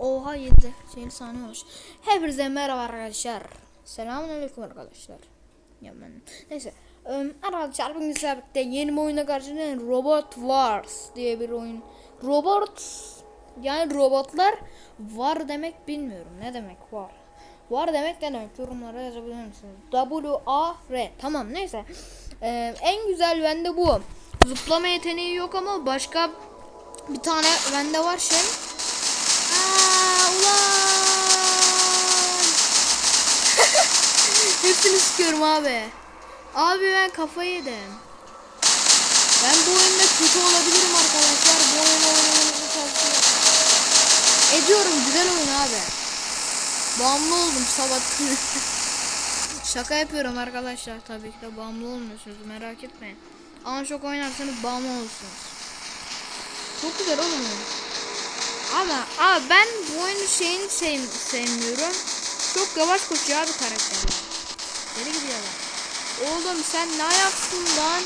oha 7 50 saniye olmuş. Hepinize merhaba arkadaşlar. Selamünaleyküm arkadaşlar. Ya ben neyse. Im, Arkadaşlar bugün sizlerle birlikte yeni bir oyuna karşınızdayım. Robot Wars diye bir oyun. Robot yani robotlar var demek bilmiyorum. Ne demek var? Var demek ne demek? Yorumlara yazabilir misiniz? W A R. Tamam neyse. Ee, en güzel bende bu. Zıplama yeteneği yok ama başka bir tane bende var şey. Hepsini sıkıyorum abi. Abi ben kafayı yedim. Ben bu oyunda kötü olabilirim arkadaşlar. Bu oyunu oynamanızı tavsiye ediyorum. Güzel oyun abi. Bağımlı oldum sabah. Şaka yapıyorum arkadaşlar tabii ki de bağımlı olmuyorsunuz merak etmeyin. Ama çok oynarsanız bağımlı olursunuz. Çok güzel oğlum. Ama abi ben bu oyunu şeyini sev sevmiyorum. Çok yavaş koşuyor abi karakterler. Deli gidiyorlar. Oğlum sen ne ayaksın lan?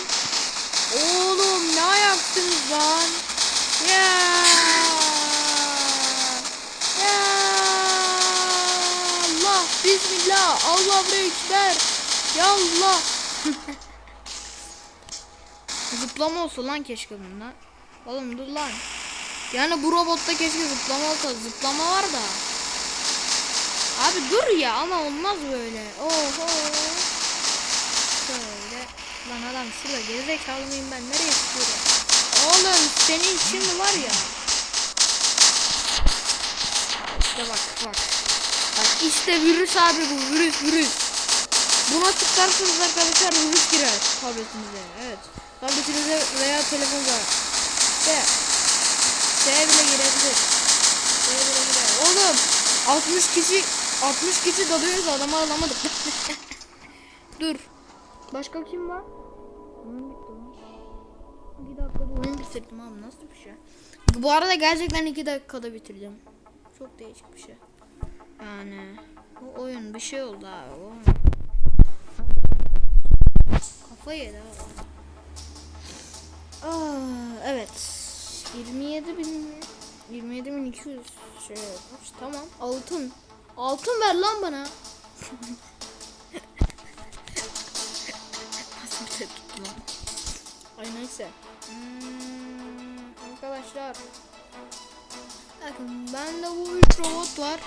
Oğlum ne ayaksınız lan? Ya. Ya. Allah. Bismillah. Allah ekber. Ya Allah. Zıplama olsa lan keşke bunda. Oğlum dur lan. Yani bu robotta keşke zıplama olsa. Zıplama var da. Abi dur ya ama olmaz böyle. Oho. Şöyle. Lan adam şurada gerizekalı mıyım ben nereye istiyorum? Oğlum senin şimdi var ya. İşte bak bak. Bak işte virüs abi bu virüs virüs. Buna tıklarsanız arkadaşlar virüs girer tabletinize. Evet. Tabletinize veya telefonunuza. İşte. Şeye bile girebilir. Şeye bile girer. Oğlum 60 kişi 60 kişi dalıyoruz adamı alamadık. Dur. Başka kim var? Oyun bitti lan. 2 dakikada oyun bitirdim abi nasıl bir şey? Bu arada gerçekten 2 dakikada bitirdim. Çok değişik bir şey. Yani bu oyun bir şey oldu abi. Oyun. Kafa yedi abi. Aa, evet. 27 bin 27 bin 200 şey yapmış. Tamam. Altın. Altın ver lan bana. Nasıl bir tepki lan? Ay neyse. Hmm, arkadaşlar. Bakın bende bu üç robot var.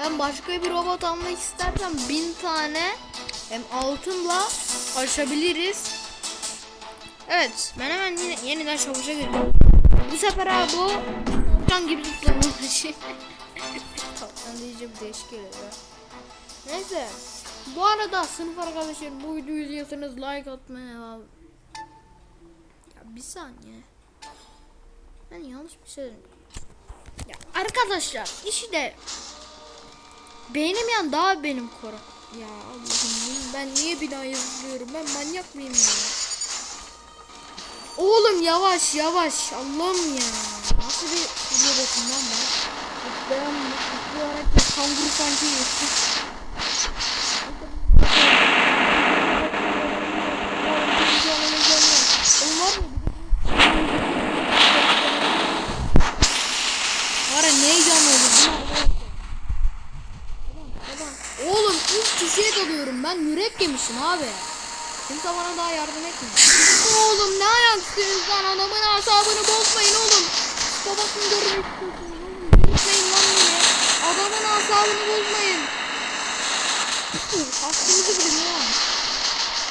Ben başka bir robot almak istersem bin tane hem altınla aşabiliriz. Evet ben hemen yine, yeniden savaşa giriyorum. Sefer abi bu kan gibi şey. Tatlan diyeceğim değişik geliyor. Neyse. Bu arada sınıf arkadaşlar bu videoyu izliyorsanız like atmaya devam. Ya bir saniye. Ben yanlış bir şey dedim. Ya arkadaşlar işi de benim yan daha benim koru. Ya Allah'ım ben niye binaya zıplıyorum ben manyak mıyım ya? Oğlum yavaş yavaş Allah'ım ya. Nasıl bir robotum lan ben? Zıplayan zıplayarak bir kanguru sanki. Var ya ne heyecanlı Oğlum ilk kişiye dalıyorum ben yürek yemişim abi. Kimse bana daha yardım etmiyor. oğlum ne ayaksınız lan adamın asabını bozmayın oğlum. Babasını görmek istiyorsunuz oğlum. Bozmayın lan beni. Adamın asabını bozmayın. Hakkınızı bilin ya.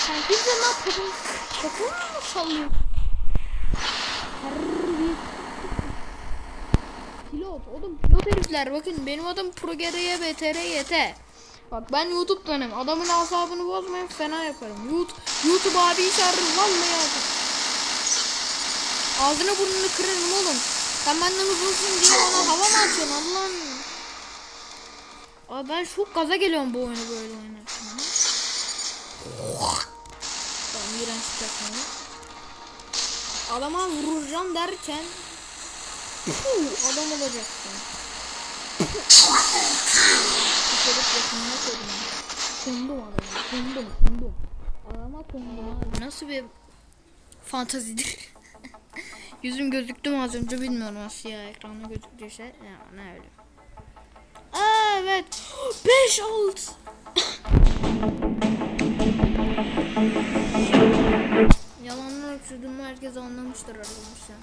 Sen kimse ne yapıyorsun? Kapını mı sallıyorsun? Pilot oğlum pilot herifler bakın benim adım ProGRY BTRYT. Bak ben YouTube'danım. Adamın asabını bozmayın fena yaparım. YouTube, YouTube abi çağırırım vallahi yazdım. Ağzını burnunu kırarım oğlum. Sen benden uzunsun diye bana hava mı atıyorsun Allah'ım. Abi ben çok gaza geliyorum bu oyunu böyle oynarken. Tamam iğrenç yapmayı. Adama vuracağım derken adam olacaksın. Tutup yakınına koydum. Kundum adama. Kundum, kundum. Adama kundum abi. Nasıl bir fantazidir? Yüzüm gözüktü mü az önce bilmiyorum nasıl ya ekranda gözüktüyse. Ya ne öyle. evet. 5 alt. Yalanlar öksürdüğümü herkes anlamıştır arkadaşlar.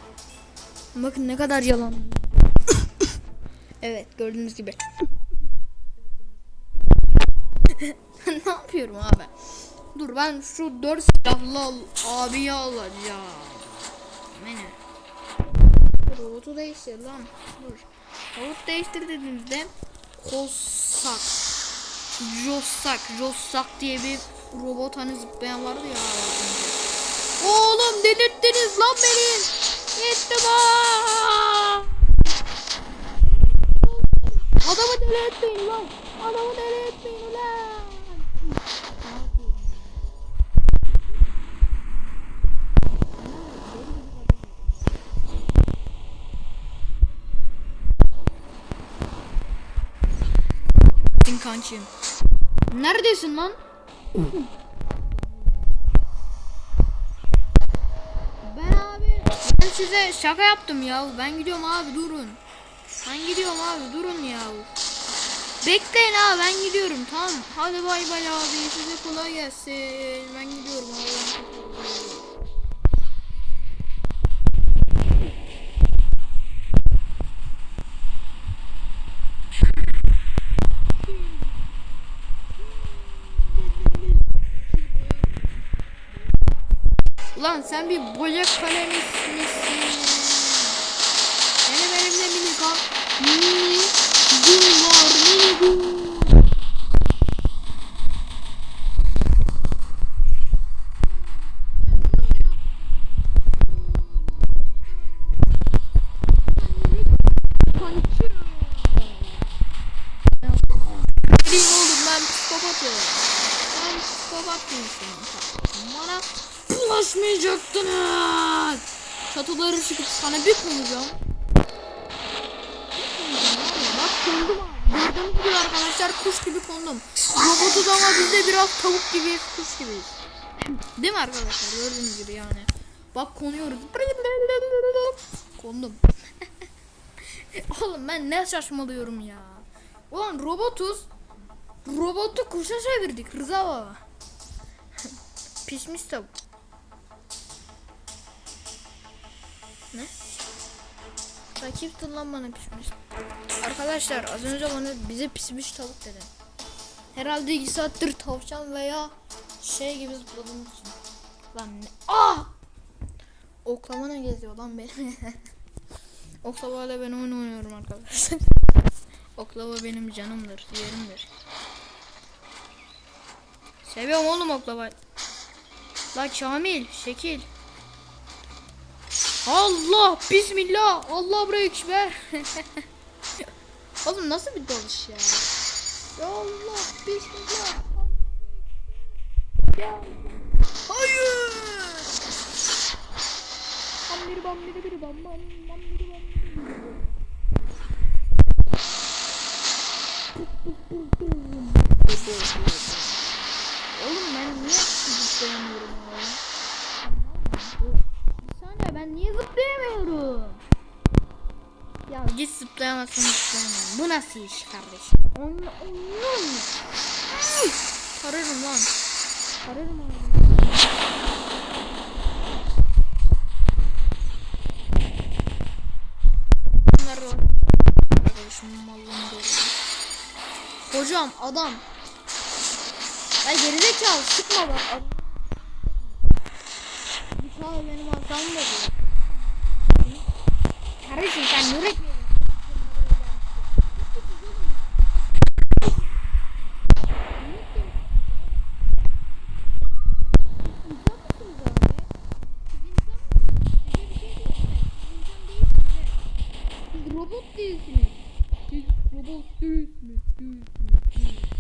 Bakın ne kadar yalan. Evet gördüğünüz gibi. ne yapıyorum abi? Dur ben şu dört silahlı abiyi alacağım. Beni. Robotu değiştir lan. Dur. Robot değiştir dediğimizde Kossak. Jossak. Jossak diye bir robot hani zıplayan vardı ya. Oğlum delirttiniz lan beni. Yetti bak. Adamı deli etmeyin lan. Adamı deli etmeyin lan. Senin kançıyım. Neredesin lan? ben abi ben size şaka yaptım ya. Ben gidiyorum abi durun. Ben gidiyorum abi durun ya. Bekleyin abi ben gidiyorum tamam. Hadi bay bay abi size kolay gelsin. Ben gidiyorum abi. Ulan sen bir boya kalemisin misin? Benim elimde mini kal. Mini gun var mini gun. Bileyim oğlum ben psikopatım. Ben psikopat bir insanım. Bana bulaşmayacaktınız. Çatıları çıkıp sana bir konacağım. Gördüğünüz gibi arkadaşlar kuş gibi kondum. Robotuz ama biz de biraz tavuk gibi kuş gibiyiz. Değil mi arkadaşlar? Gördüğünüz gibi yani. Bak konuyoruz. Kondum. Oğlum ben ne saçmalıyorum ya. Ulan robotuz. Robotu kuşa çevirdik Rıza baba. Pişmiş tavuk. Ne? Rakip lan pişmiş. Arkadaşlar az önce bana bize pişmiş tavuk dedi. Herhalde 2 saattir tavşan veya şey gibi zıpladığım için. Lan ne? Ah! Oklama ne geziyor lan benim? Oklavayla ben oyun oynuyorum arkadaşlar. Oklava benim canımdır, yerimdir. Seviyorum oğlum oklavayı. La Kamil, şekil. Allah, bismillah, Allah buraya ekber. oğlum nasıl bir dalış ya? Ya Allah, bismillah. Ya. Hayır. Bam biri bam biri biri bam bam bam biri bam biri. Oğlum ben niye zıplayamıyorum ya? Bir saniye ben niye zıplayamıyorum? Ya git zıplayamazsın zıplayamıyorum. Bu nasıl iş kardeşim? Onu onu Tararım lan. Tararım abi. Hocam adam Ay gerizekalı sıkma bak. Bıçağı benim arkamda diyor. Kardeşim sen yürek mi? Robot değilsiniz. Siz robot değilsiniz. Değilsiniz. değilsiniz.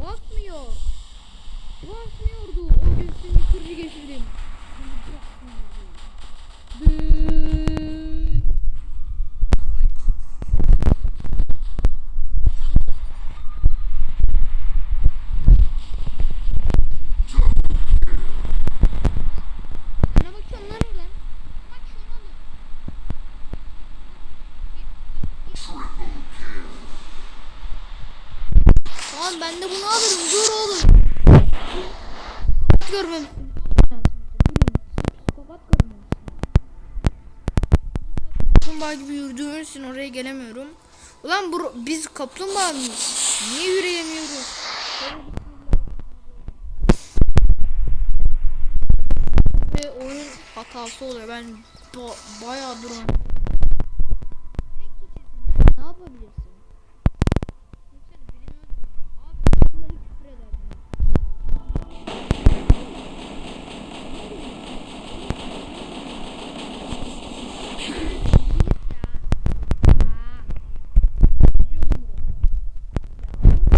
Basmıyor. Basmıyordu. O gün seni kırıcı geçirdim. Şimdi basmıyordu. Dın. Ne bakıyorsun lan oradan? Bak şuna bak. Tamam ben de bunu alırım. Dur oğlum. Psikopat görmem. Kaplumbağa gibi yürüdüğüm için oraya gelemiyorum. Ulan bu, biz kaplumbağa mıyız? Niye yürüyemiyoruz? Ve oyun hatası oluyor. Ben ba- bayağı duran. Ne yapabilirsin?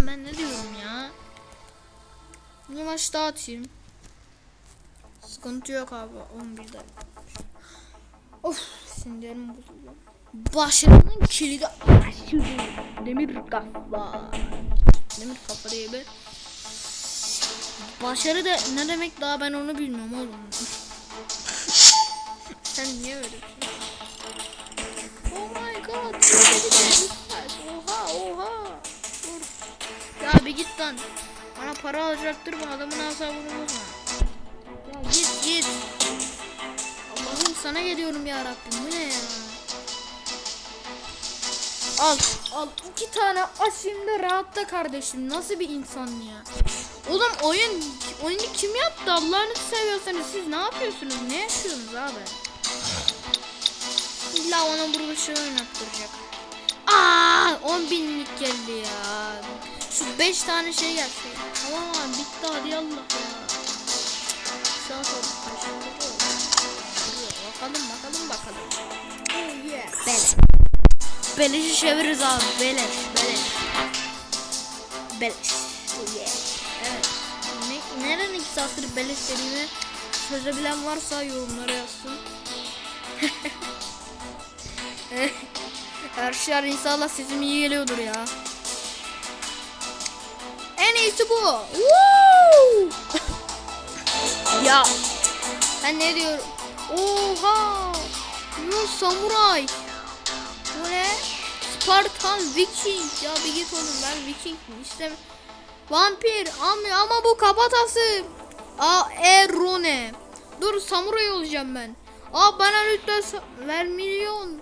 Ben ne diyorum ya? Bir maç daha atayım. Sıkıntı yok abi. 11 dakika. Of sinirim bozuldu. Başarının kilidi aşırı. Demir kafa. Demir kafa diye bir. Başarı da ne demek daha ben onu bilmiyorum oğlum. Sen niye öyle? Oh my god. Oha oha. Dur. Ya bir git lan. Para alacaktır bu adamın asabını bozma. Ya git git. Allah'ım sana geliyorum ya Rabbim bu ne ya? Al al iki tane da rahatta kardeşim nasıl bir insan ya? Oğlum oyun oyunu kim yaptı Allah'ını seviyorsanız siz ne yapıyorsunuz ne yaşıyorsunuz abi? İlla ona burada şey oynattıracak. Aa 10 binlik geldi ya. Şu 5 tane şey gelse. Tamam abi bitti hadi Allah ya. Sağ sol. Bakalım bakalım bakalım. Oh yeah. Beleş. Beleşi çeviririz abi. Beleş. Beleş. Beleş. Oh yeah. Evet. Ne, neden 2 saattir beleş dediğimi çözebilen varsa yorumlara yazsın. Her şey inşallah sesim iyi geliyordur ya. İyisi bu. Ya ben ne diyorum? Oha! Bu samuray. Bu ne? Spartan Viking. Ya bir git oğlum ben Viking işte vampir ama ama bu kabatası. A Erone. Dur samuray olacağım ben. Aa bana lütfen ver milyon.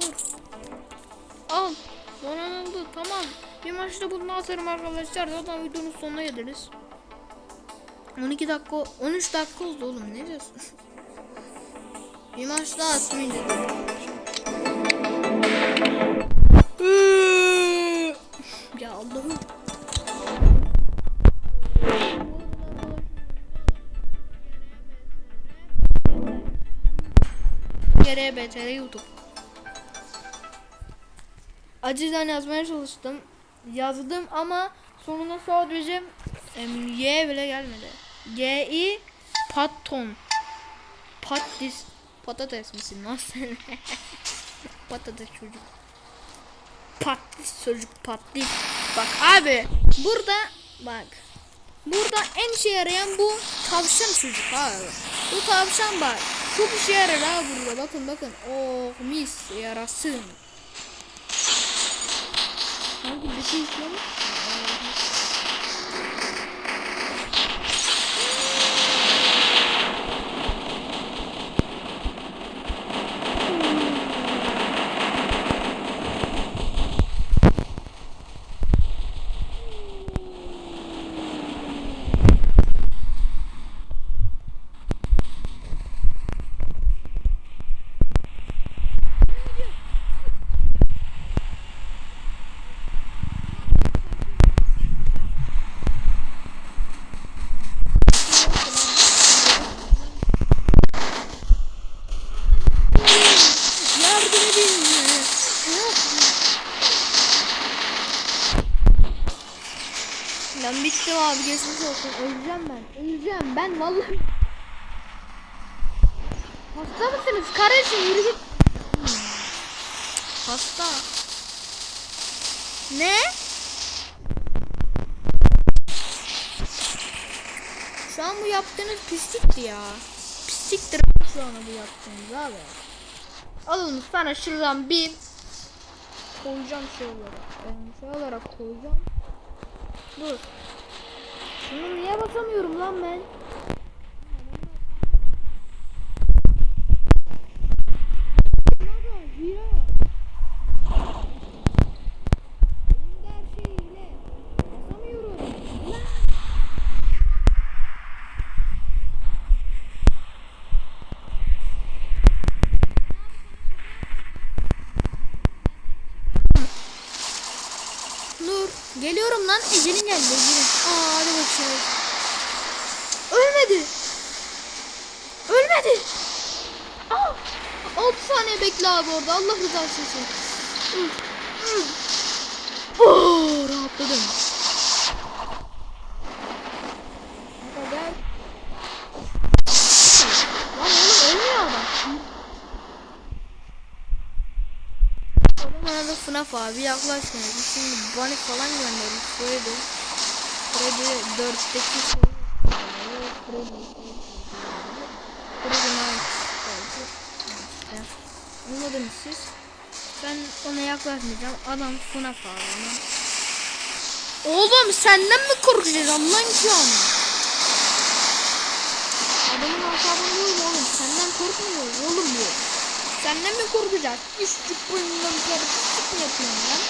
Dur. Al. Donanıldı tamam. Bir maçta bunu atarım arkadaşlar. Zaten videonun sonuna geliriz. 12 dakika 13 dakika oldu oğlum ne diyorsun? bir maç daha atmayacağım. ya Allah'ım. Geriye BTR YouTube. Acizden yazmaya çalıştım. Yazdım ama sonuna sadece em, Y bile gelmedi. G I Patton. Patis patates misin lan sen? patates çocuk. Patlis çocuk patlis. Bak abi burada bak. Burada en işe yarayan bu tavşan çocuk abi. Bu tavşan bak. Çok işe yarar ha burada. Bakın bakın. Oh mis yarasın. Hangi bir şey işlemiş? Yardım edin. Ben bittim abi geçmiş olsun. Öleceğim ben. Öleceğim ben vallahi. Hasta mısınız kardeşim yürü git. Hasta. Ne? Şu an bu yaptığınız pislikti ya. Pisliktir şu an bu yaptığınız abi. Alın sana şuradan bir koyacağım şey olarak. Ben şey olarak koyacağım. Dur. Şunu niye basamıyorum lan ben? Nur geliyorum lan Ecelin geldi Ecelin. Aa hadi bakayım. Ölmedi. Ölmedi. Aa, 6 saniye bekle abi orada Allah rızası için. Oh, rahatladım. Hadi gel. Lan oğlum ölmüyor adam. Bana da FNAF abi yaklaşmıyor. Şimdi bana falan göndermiş. Freddy. Freddy 4'teki şey. Freddy. Freddy Knight. İşte. Anladınız siz. Ben ona yaklaşmayacağım. Adam FNAF abi. ama. Oğlum senden mi korkacağım lan şu an? Adamın asabını vurma oğlum. Senden korkmuyor oğlum bu. Senden mi korkacak? Güçlük boyundan dışarı çıkıp mı yapıyorsun lan?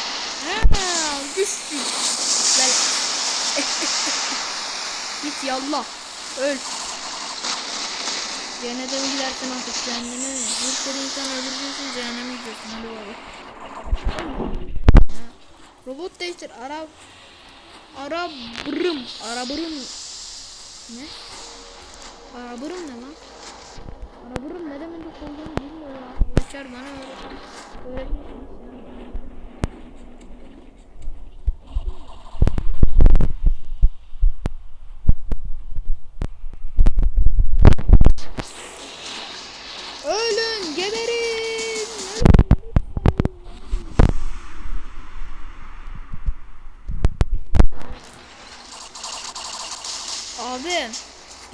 Ha, güçlük. Gel. Git yallah. Öl. Cehenneme mi gidersin artık cehenneme? Bir sürü insan öldürüyorsun cehenneme gidiyorsun. Hadi baba. Ha. Robot değiştir. Ara... Arabırım. Arabırım. Ne? Arabırım ne lan? Arabırım ne demek olduğunu bilmiyorum arkadaşlar bana. Öğretmişsiniz.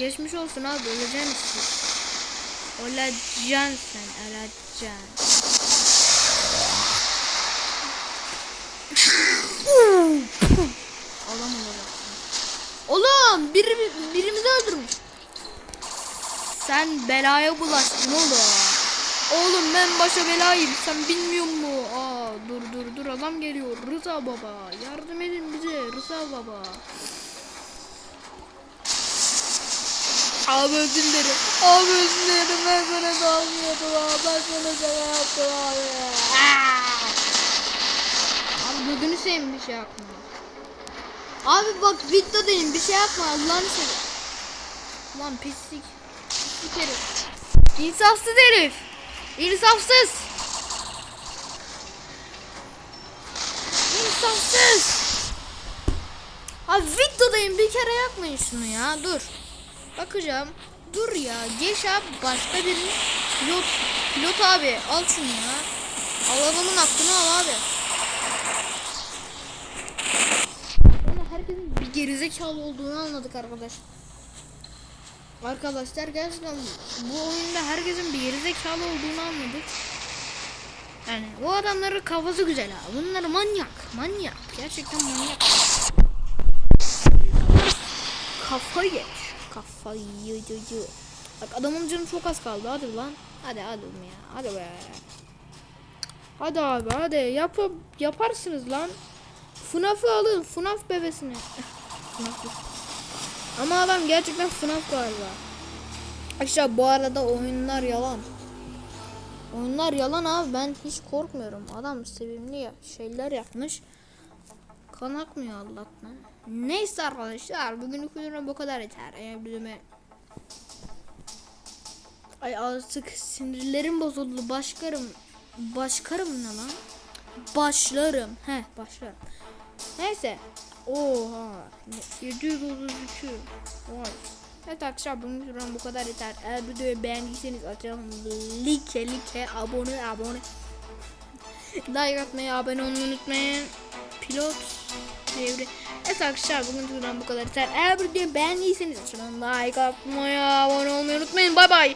Geçmiş olsun abi, öleceksin işte. Öleceksin sen, olacaksın. Oğlum, biri, birimizi öldürmüş. Sen belaya bulaştın oğlum. Oğlum ben başa belayım. Sen bilmiyor mu? Aa dur dur dur adam geliyor. Rıza baba. Yardım edin bize. Rıza baba. Abi özür dilerim. Abi özür dilerim. Ben sana dalmıyordum abi. Ben sana şaka yaptım abi. Abi gözünü seveyim bir şey yapma. Abi bak videodayım bir şey yapma Allah'ını seversen. Lan pislik. Pislik herif. İnsafsız herif. İnsafsız. İnsafsız. Abi videodayım bir kere yapmayın şunu ya dur. Bakacağım. Dur ya geç abi başka birini pilot pilot abi al şunu ya. Al adamın hakkını al abi. Sonra herkesin bir gerizekalı olduğunu anladık arkadaş. Arkadaşlar gerçekten bu oyunda herkesin bir gerizekalı olduğunu anladık. Yani bu adamların kafası güzel ha. Bunlar manyak. Manyak. Gerçekten manyak. Kafayı yemiş. Kafayı yiyeceği. Bak adamın canı çok az kaldı. Hadi lan. Hadi hadi ya. Hadi be. Hadi abi hadi. Yap yaparsınız lan. FNAF'ı alın. FNAF bebesini. FNAF. Ama adam gerçekten FNAF galiba. Arkadaşlar bu arada oyunlar yalan. Oyunlar yalan abi ben hiç korkmuyorum. Adam sevimli ya şeyler yapmış. Kan akmıyor Allah'tan. Neyse arkadaşlar bugünlük videoda bu kadar yeter. Eğer videomu Ay artık sinirlerim bozuldu. Başkarım. Başkarım ne lan? Başlarım. He başlarım. Neyse. Oha. 732. Vay. Evet arkadaşlar bugün videodan bu kadar yeter. Eğer videoyu beğendiyseniz açalım. Like like abone abone. like atmayı abone olmayı unutmayın. Pilot devri. Evet arkadaşlar bugün videodan bu kadar yeter. Eğer videoyu beğendiyseniz açalım. Like atmayı abone olmayı unutmayın. Bay bay.